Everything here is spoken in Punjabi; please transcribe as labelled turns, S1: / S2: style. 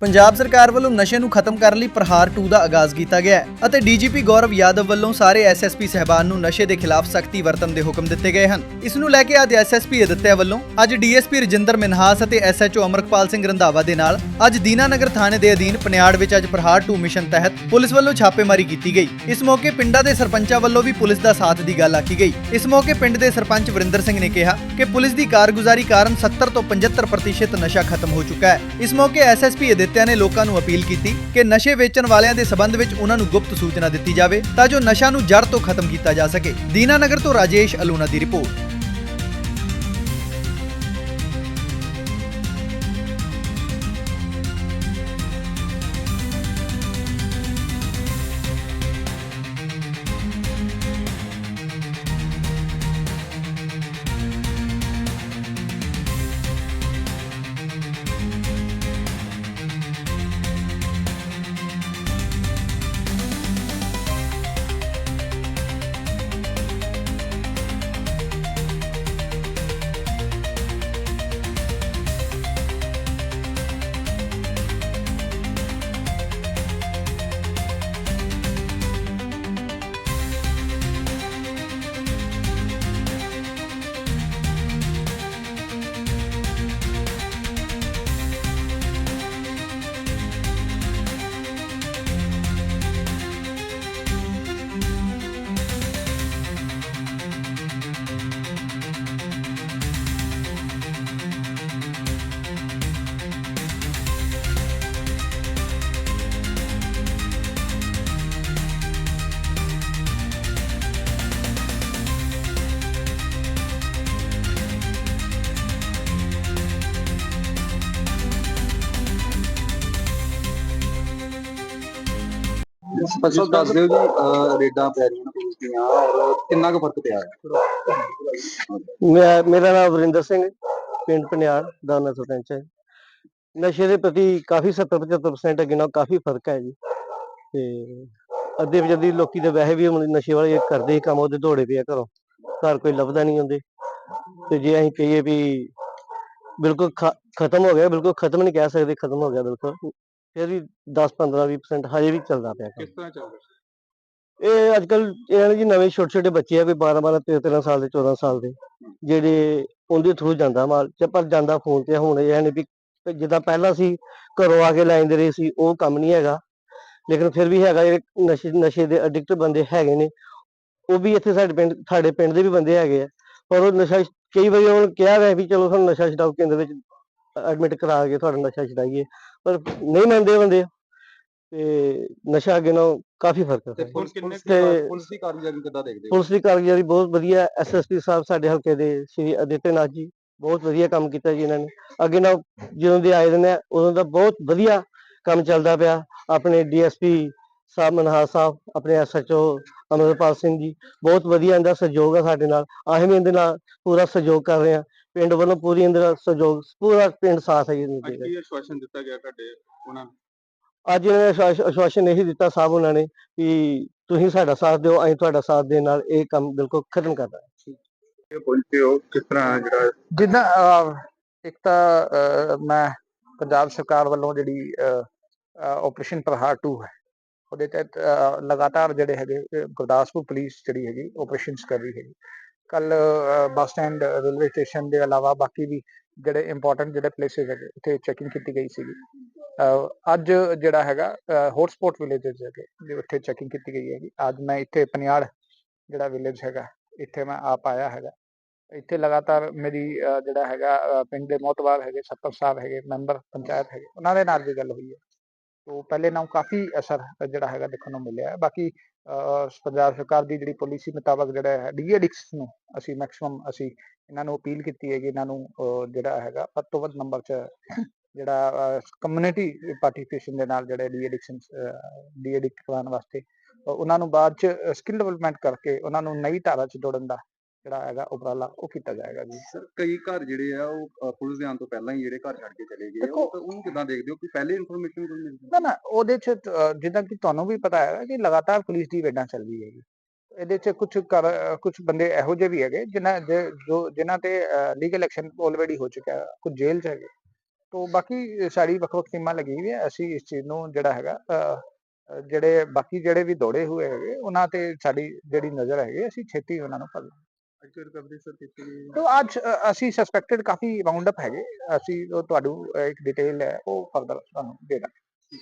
S1: ਪੰਜਾਬ ਸਰਕਾਰ ਵੱਲੋਂ ਨਸ਼ੇ ਨੂੰ ਖਤਮ ਕਰਨ ਲਈ ਪ੍ਰਹਾਰ 2 ਦਾ ਆਗਾਜ਼ ਕੀਤਾ ਗਿਆ ਹੈ ਅਤੇ ਡੀਜੀਪੀ ਗੌਰਵ ਯਾਦਵ ਵੱਲੋਂ ਸਾਰੇ ਐਸਐਸਪੀ ਸਹਿਬਾਨ ਨੂੰ ਨਸ਼ੇ ਦੇ ਖਿਲਾਫ ਸਖਤੀ ਵਰਤਣ ਦੇ ਹੁਕਮ ਦਿੱਤੇ ਗਏ ਹਨ। ਇਸ ਨੂੰ ਲੈ ਕੇ ਅੱਜ ਐਸਐਸਪੀ ਅਦਿੱਤਿਆ ਵੱਲੋਂ ਅੱਜ ਡੀਐਸਪੀ ਰਜਿੰਦਰ ਮਿਨਹਾਸ ਅਤੇ ਐਸਐਚਓ ਅਮਰਪਾਲ ਸਿੰਘ ਰੰਧਾਵਾ ਦੇ ਨਾਲ ਅੱਜ ਦੀਨਾਨਗਰ ਥਾਣੇ ਦੇ ਅਧੀਨ ਪਨਿਆੜ ਵਿੱਚ ਅੱਜ ਪ੍ਰਹਾਰ 2 ਮਿਸ਼ਨ ਤਹਿਤ ਪੁਲਿਸ ਵੱਲੋਂ ਛਾਪੇਮਾਰੀ ਕੀਤੀ ਗਈ। ਇਸ ਮੌਕੇ ਪਿੰਡਾਂ ਦੇ ਸਰਪੰਚਾਂ ਵੱਲੋਂ ਵੀ ਪੁਲਿਸ ਦਾ ਸਾਥ ਦੀ ਗੱਲ ਆਖੀ ਗਈ। ਇਸ ਮੌਕੇ ਪਿੰਡ ਦੇ ਸਰਪੰਚ ਵਰਿੰਦਰ ਸਿੰਘ ਨੇ ਕਿਹਾ ਕਿ ਪੁਲਿਸ ਦੀ ਕਾਰਗੁਜ਼ਾਰੀ ਕਾਰਨ 70 ਤੋਂ 75% ਨਸ਼ਾ ਖਤਮ ਹੋ ਚੁੱਕਾ ਹੈ। ਇਸ ਮੌਕੇ ਐਸਐਸਪੀ ਅਦਿੱਤਿਆ ਨੇ ਲੋਕਾਂ ਨੂੰ ਅਪੀਲ ਕੀਤੀ ਕਿ ਨਸ਼ੇ ਵੇਚਣ ਵਾਲਿਆਂ ਦੇ ਸਬੰਧ ਵਿੱਚ ਉਹਨਾਂ ਨੂੰ ਗੁਪਤ ਸੂਚਨਾ ਦਿੱਤੀ ਜਾਵੇ ਤਾਂ ਜੋ ਨਸ਼ਾ ਨੂੰ ਜੜ ਤੋਂ ਖਤਮ ਕੀਤਾ ਜਾ ਸਕੇ। ਦੀਨਾਨਗਰ ਤੋਂ ਰਾਜੇਸ਼ ਅਲੂਨਾ ਦੀ ਰਿਪੋਰਟ।
S2: ਅੱਛਾ ਦੱਸ ਦਿਓ ਜੀ, ਅਹ ਰੇਡਾਂ ਪੈ ਰਹੀਆਂ ਪੁਲਿਸ ਦੀਆਂ ਔਰ ਕਿੰਨਾ ਕੁ ਫ਼ਰਕ ਪਿਆ? ਹੈ
S3: ਮੈਂ, ਮੇਰਾ ਨਾਮ ਵਰਿੰਦਰ ਸਿੰਘ ਪਿੰਡ ਪਨਿਆੜ ਦਾਨਾ ਸਰਪੰਚ ਹੈ। ਨਸ਼ੇ ਦੇ ਪ੍ਰਤੀ ਕਾਫੀ 70-75% ਅੱਗੇ ਨਾਲੋਂ ਕਾਫੀ ਫ਼ਰਕ ਹੈ ਜੀ। ਤੇ ਅੱਧੇ ਜਦੀ ਲੋਕੀ ਤੇ ਵੈਸੇ ਵੀ ਹੁਣ ਨਸ਼ੇ ਵਾਲੇ ਕਰਦੇ ਹੀ ਕੰਮ, ਉਹਦੇ ਦੌੜੇ ਪਏ ਘਰੋਂ। ਘਰ ਕੋਈ ਲੱਭਦਾ ਨਹੀਂ ਹੁੰਦੇ ਤੇ ਜੇ ਅਸੀਂ ਕਹੀਏ ਵੀ ਬਿਲਕੁਲ ਖ- ਖਤਮ ਹੋ ਗਿਆ, ਬਿਲਕੁਲ ਖਤਮ ਨਹੀਂ ਕਹਿ ਸਕਦੇ, ਖਤਮ ਹੋ ਗਿਆ ਬਿਲਕੁਲ। ਫਿਰ ਵੀ 10-15 20% ਹਜੇ ਵੀ ਚੱਲਦਾ ਪਿਆ ਕੰਮ।
S2: ਕਿਸ ਤਰ੍ਹਾਂ ਚੱਲ ਰਿਹਾ
S3: ਇਹ ਅੱਜ ਕੱਲ ਇਹਨਾਂ ਦੇ ਜੀ ਨਵੇਂ ਛੋਟੇ ਛੋਟੇ ਬੱਚੇ ਆ ਕੋਈ 12 12 13 13 ਸਾਲ ਦੇ 14 ਸਾਲ ਦੇ ਜਿਹੜੇ ਉਹਦੇ ਥਰੂ ਜਾਂਦਾ ਮਾਲ ਚ ਪਰ ਜਾਂਦਾ ਫੋਨ ਤੇ ਹੁਣ ਇਹ ਨੇ ਵੀ ਜਿੱਦਾਂ ਪਹਿਲਾਂ ਸੀ ਘਰੋਂ ਆ ਕੇ ਲੈ ਜਾਂਦੇ ਰਹੇ ਸੀ ਉਹ ਕੰਮ ਨਹੀਂ ਹੈਗਾ। ਲੇਕਿਨ ਫਿਰ ਵੀ ਹੈਗਾ ਜਿਹੜੇ ਨਸ਼ੇ ਨਸ਼ੇ ਦੇ ਐਡਿਕਟ ਬੰਦੇ ਹੈਗੇ ਨੇ। ਉਹ ਵੀ ਇੱਥੇ ਸਾਡੇ ਪਿੰਡ ਸਾਡੇ ਪਿੰਡ ਦੇ ਵੀ ਬੰਦੇ ਹੈਗੇ ਆ। ਪਰ ਉਹ ਨਸ਼ਾ ਕਈ ਵਾਰੀ ਉਹਨਾਂ ਨੂੰ ਕਿਹਾ ਗਿਆ ਵੀ ਚਲੋ ਤੁਹਾਨੂੰ ਨਸ਼ਾ ਛਡਾਓ ਕੇਂਦਰ ਵਿੱਚ। ਐਡਮਿਟ ਕਰਾ ਕੇ ਤੁਹਾਡਾ ਨਸ਼ਾ ਛਡਾਈਏ। ਪਰ ਨਹੀਂ ਮੰਨਦੇ ਬੰਦੇ। ਤੇ ਨਸ਼ਾ ਅੱਗੇ ਨਾਲੋਂ ਕਾਫੀ ਫ਼ਰਕ
S2: ਤੇ
S3: ਹੈ
S2: ਪੁਲਿਸ ਕਿੰਨੇ
S3: ਤੇ-
S2: ਪੁਲਿਸ ਦੀ ਕਾਰਗੁਜ਼ਾਰੀ ਕਿੱਦਾਂ ਦੇਖਦੇ ਹੋ?
S3: ਪੁਲਿਸ ਦੀ ਕਾਰਗੁਜ਼ਾਰੀ ਬਹੁਤ ਵਧੀਆ। ਐਸਐਸਪੀ ਸਾਹਿਬ ਸਾਡੇ ਹਲਕੇ ਦੇ ਸ਼੍ਰੀ ਅਦਿੱਤਿਆਨਾਥ ਜੀ ਬਹੁਤ ਵਧੀਆ ਕੰਮ ਕੀਤਾ ਜੀ ਇਹਨਾਂ ਨੇ। ਅੱਗੇ ਨਾਲ ਜਦੋਂ ਦੇ ਆਏ ਦੇ ਨੇ ਉਦੋਂ ਦਾ ਬਹੁਤ ਵਧੀਆ ਕੰਮ ਚੱਲਦਾ ਪਿਆ। ਆਪਣੇ ਡੀਐਸਪੀ ਸਾਹਿਬ ਮਨਹਾਸ ਸਾਹਿਬ ਆਪਣੇ ਐਸਐਚਓ ਅਮਰਪਾਲ ਸਿੰਘ ਜੀ ਬਹੁਤ ਵਧੀਆ ਇਹਦਾ ਸਹਿਯੋਗ ਹੈ ਸਾਡੇ ਨਾਲ। ਅਸੀਂ ਵੀ ਇਹਦੇ ਨਾਲ ਪੂਰਾ ਸਹਿਯੋਗ ਕਰ ਰਹੇ ਹਾਂ ਪਿੰਡ ਵੱਲੋਂ ਪੂਰੀ ਨਾਲ ਸਹਿਯੋਗ ਪੂਰਾ ਪਿੰਡ ਸਾਥ ਹੈ ਜੀ
S2: ਅੱਜ। ਕੀ। ਆਸ਼ਵਾਸਨ ਦਿੱਤਾ ਗਿਆ ਤੁਹਾਡੇ ਉਹਨਾਂ ਨੂੰ?
S3: ਅੱਜ ਇਹਨਾਂ ਨੇ ਆਸ਼ਵਾਸ- ਆਸ਼ਵਾਸਨ ਇਹੀ ਦਿੱਤਾ ਸਾਹਿਬ ਉਹਨਾਂ ਨੇ ਕਿ ਤੁਸੀਂ ਸਾਡਾ ਸਾਥ ਦਿਓ ਅਸੀਂ ਤੁਹਾਡਾ ਸਾਥ ਦੇ ਨਾਲ ਇਹ ਕੰਮ ਬਿਲਕੁਲ ਖਤਮ ਕਰਨਾ
S2: ਪਹੁੰਚੇ ਹੋ ਕਿਸ ਤਰ੍ਹਾਂ ਜਿਹੜਾ
S4: ਜਿੱਦਾਂ ਇੱਕ ਤਾਂ ਮੈਂ ਪੰਜਾਬ ਸਰਕਾਰ ਵੱਲੋਂ ਜਿਹੜੀ ਆਪਰੇਸ਼ਨ ਪ੍ਰਹਾਰ 2 ਹੈ ਉਹਦੇ ਤਹਿਤ ਲਗਾਤਾਰ ਜਿਹੜੇ ਹੈਗੇ ਗੁਰਦਾਸਪੁਰ ਪੁਲਿਸ ਜਿਹੜੀ ਹੈਗੀ ਆਪਰੇਸ਼ਨਸ ਕਰ ਰਹੀ ਹੈਗੀ। ਕੱਲ ਬੱਸ ਸਟੈਂਡ, ਰੇਲਵੇ ਸਟੇਸ਼ਨ ਦੇ ਇਲਾਵਾ ਬਾਕੀ ਵੀ ਜਿਹੜੇ ਇੰਪੋਰਟੈਂਟ ਜਿਹੜੇ ਪਲੇਸਿਸ ਹੈਗੇ, ਉੱਥੇ ਚੈਕਿੰਗ ਕੀਤੀ ਗਈ ਸੀਗੀ। ਅੱਜ ਜਿਹੜਾ ਹੈਗਾ ਹੌਟਸਪੌਟ ਵਿਲੇजेस ਹੈਗੇ, ਜੇ ਉੱਥੇ ਚੈਕਿੰਗ ਕੀਤੀ ਗਈ ਹੈਗੀ। ਅੱਜ ਮੈਂ ਇੱਥੇ ਪਨਿਆੜ ਜਿਹੜਾ ਵਿਲੇਜ ਹੈਗਾ, ਇੱਥੇ ਮੈਂ ਆਪ ਆਇਆ ਹੈਗਾ। ਇੱਥੇ ਲਗਾਤਾਰ ਮੇਰੀ ਜਿਹੜਾ ਹੈਗਾ ਪਿੰਡ ਦੇ ਮੋਤਵਾਰ ਹੈਗੇ ਸਰਪੰਚ ਸਾਹਿਬ ਹੈਗੇ ਮੈਂਬਰ ਪੰਚਾਇਤ ਹੈਗੇ, ਉਹਨਾਂ ਦੇ ਨਾਲ ਵੀ ਗੱਲ ਹੋਈ ਹੈ। ਤੋਂ ਪਹਿਲੇ ਨਾਲੋਂ ਕਾਫੀ ਅਸਰ ਜਿਹੜਾ ਹੈਗਾ ਦੇਖਣ ਨੂੰ ਮਿਲਿਆ ਬਾਕੀ ਪੰਜਾਬ ਸਰਕਾਰ ਦੀ ਜਿਹੜੀ ਪਾਲਿਸੀ ਮੁਤਾਬਕ ਜਿਹੜਾ ਹੈ ਡੀ ਨੂੰ ਅਸੀਂ ਮੈਕਸਿਮਮ ਅਸੀਂ ਇਹਨਾਂ ਨੂੰ ਅਪੀਲ ਕੀਤੀ ਹੈਗੀ ਇਹਨਾਂ ਨੂੰ ਅਹ, ਜਿਹੜਾ ਹੈਗਾ ਵੱਧ ਤੋਂ ਵੱਧ ਨੰਬਰ 'ਚ ਜਿਹੜਾ ਕਮਿਊਨਿਟੀ ਪਾਰਟਿਸਿਪੇਸ਼ਨ ਦੇ ਨਾਲ ਜਿਹੜੇ ਡੀ ਐਡਿਕਸ਼ਨ ਕਰਾਉਣ ਵਾਸਤੇ ਉਹਨਾਂ ਨੂੰ ਬਾਅਦ 'ਚ ਸਕਿੱਲ ਡਿਵੈਲਪਮੈਂਟ ਕਰਕੇ ਉਹਨਾਂ ਨੂੰ ਨਵੀਂ ਧਾਰਾ 'ਚ ਜੋੜਨ ਦਾ ਜਿਹੜਾ ਹੈਗਾ ਉਪਰਾਲਾ ਉਹ ਕੀਤਾ ਜਾਏਗਾ ਜੀ।
S2: ਸਰ ਕਈ ਘਰ ਜਿਹੜੇ ਆ ਉਹ ਪੁਲਿਸ ਦੇ ਆਉਣ ਤੋਂ ਪਹਿਲਾਂ ਹੀ ਜਿਹੜੇ ਘਰ ਛੱਡ ਕੇ ਚਲੇ ਗਏ ਆ,
S4: ਦੇਖੋ-
S2: ਉਹ ਤਾਂ ਉਹਨੂੰ ਕਿੱਦਾਂ ਦੇਖਦੇ ਹੋ ਕਿ ਪਹਿਲੇ ਇਨਫੋਰਮੇਸ਼ਨ ਕੋਈ ਮਿਲਦੀ
S4: ਨਾ ਨਾ ਉਹਦੇ ਚ ਅਹ ਜਿੱਦਾਂ ਕਿ ਤੁਹਾਨੂੰ ਵੀ ਪਤਾ ਹੈ ਕਿ ਲਗਾਤਾਰ ਪੁਲਿਸ ਦੀ ਰੇਡਾਂ ਚੱਲ ਰਹੀ ਹੈਗੀ। ਇਹਦੇ ਚ ਕੁਝ ਕੁਝ ਬੰਦੇ ਇਹੋ ਜਿਹੇ ਵੀ ਹੈਗੇ ਜਿਨ੍ਹਾਂ ਦੇ- ਜੋ ਜਿਨ੍ਹਾਂ ਤੇ ਲੀਗਲ ਐਕਸ਼ਨ ਆਲਰੇਡੀ ਹੋ ਚੁੱਕਾ ਹੈ ਕੁਝ ਜੇਲ੍ਹ ਚ ਹੈਗੇ। ਤੋ ਬਾਕੀ ਸਾਡੀ ਵੱਖ ਵੱਖ ਟੀਮਾਂ ਲੱਗੀ ਹੋਈ ਹੈ ਅਸੀਂ ਇਸ ਚੀਜ਼ ਨੂੰ ਜਿਹੜਾ ਹੈਗਾ ਅਹ, ਅਹ, ਜਿਹੜੇ ਬਾਕੀ ਜਿਹੜੇ ਵੀ ਦੌੜੇ ਹੋਏ ਹੈਗੇ ਉਹਨਾਂ ਤੇ ਸਾਡੀ ਜਿਹੜੀ ਨਜ਼ਰ ਹੈਗੀ ਅਸੀਂ ਛੇਤੀ ਉਹਨਾਂ ਨੂੰ ਫੜ
S2: ਅੱਜ ਰਿਕਵਰੀ ਸਰ ਕੀਤੀ ਗਈ
S4: ਤੋ ਅੱਜ ਅ, ਅਸੀਂ ਸਸਪੈਕਟਡ ਕਾਫੀ ਰਾਉਂਡ ਅਪ ਹੈਗੇ। ਅਸੀਂ ਉਹ ਤੁਹਾਨੂੰ ਅ, ਇੱਕ ਡਿਟੇਲ ਹੈ ਉਹ ਫਰਦਰ ਤੁਹਾਨੂੰ ਦੇ ਦਾਂਗੇ।